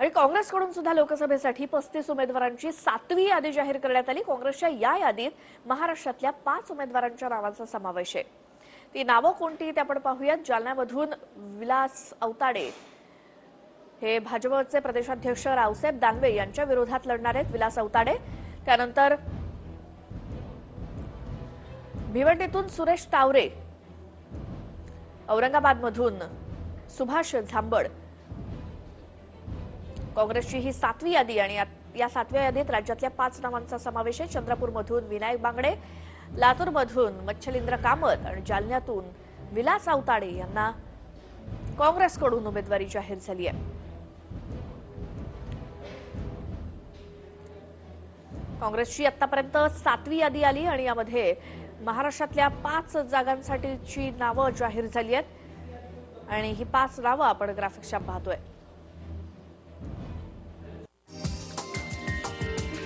आणि काँग्रेसकडून सुद्धा लोकसभेसाठी पस्तीस उमेदवारांची सातवी यादी जाहीर करण्यात आली. काँग्रेसच्या या यादीत महाराष्ट्रातल्या पाच उमेदवारांच्या नावांचा समावेश आहे. ती नावं कोणती ते आपण पाहूयात. जालन्यामधून विलास अवताडे हे भाजपचे प्रदेशाध्यक्ष रावसाहेब दानवे यांच्या विरोधात लढणार आहेत विलास अवताडे. त्यानंतर भिवंडीतून सुरेश तावरे औरंगाबादमधून सुभाष झांबड काँग्रेसची ही सातवी यादी आणि या सातव्या यादीत राज्यातल्या पाच नावांचा समावेश आहे. चंद्रपूरमधून विनायक बांगडे लातूरमधून मच्छलिंद्र कामत आणि जालन्यातून विलास आवताडे यांना काँग्रेसकडून उमेदवारी जाहीर झाली आहे. काँग्रेसची आतापर्यंत सातवी यादी आली आणि यामध्ये महाराष्ट्रातल्या पाच जागांसाठीची नावं जाहीर झाली आहेत. आणि ही पाच नावं आपण ग्राफिक्सच्या पाहतोय.